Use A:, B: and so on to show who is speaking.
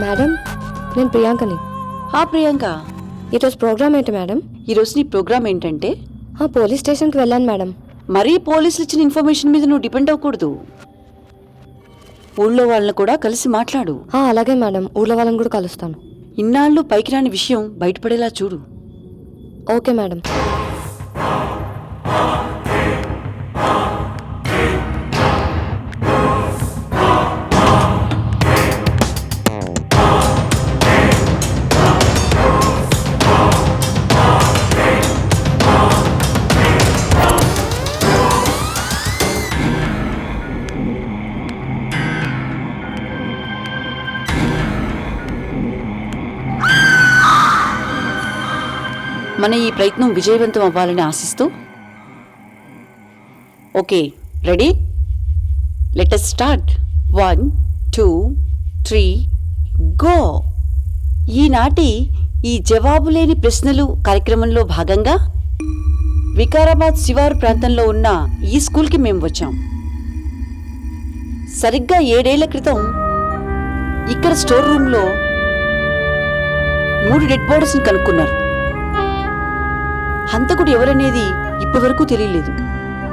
A: Madam నేను ప్రియాంకని.
B: ఆ ప్రియాంక.
A: ఈరోజు ప్రోగ్రామ్ ఏంటి మేడం
B: ఈరోజు నీ ప్రోగ్రామ్ ఏంటంటే?
A: ఆ పోలీస్ స్టేషన్కి వెళ్ళాను మేడం
B: మరీ పోలీసులు ఇచ్చిన ఇన్ఫర్మేషన్ మీద నువ్వు డిపెండ్ అవ్వకూడదు. ఊళ్ళో వాళ్ళని కూడా కలిసి మాట్లాడు.
A: ఆ, అలాగే మేడం ఊళ్ళో వాళ్ళని కూడా కలుస్తాను.
B: ఇన్నాళ్ళు పైకి రాని విషయం బయటపడేలా చూడు.
A: ఓకే మేడం
B: మన ఈ ప్రయత్నం విజయవంతం అవ్వాలని ఆశిస్తూ? Okay ready? Let us start one two three go ఈనాటి ఈ జవాబు లేని ప్రశ్నలు కార్యక్రమంలో భాగంగా వికారాబాద్ శివారు ప్రాంతంలో ఉన్న ఈ స్కూల్కి మేము వచ్చాం. సరిగ్గా ఏడేళ్ళ క్రితం ఇక్కడ స్టోర్ రూమ్లో మూడు డెడ్ బాడీస్ని కనుక్కున్నారు. హంతకుడు ఎవరనేది ఇప్పటివరకు తెలియలేదు.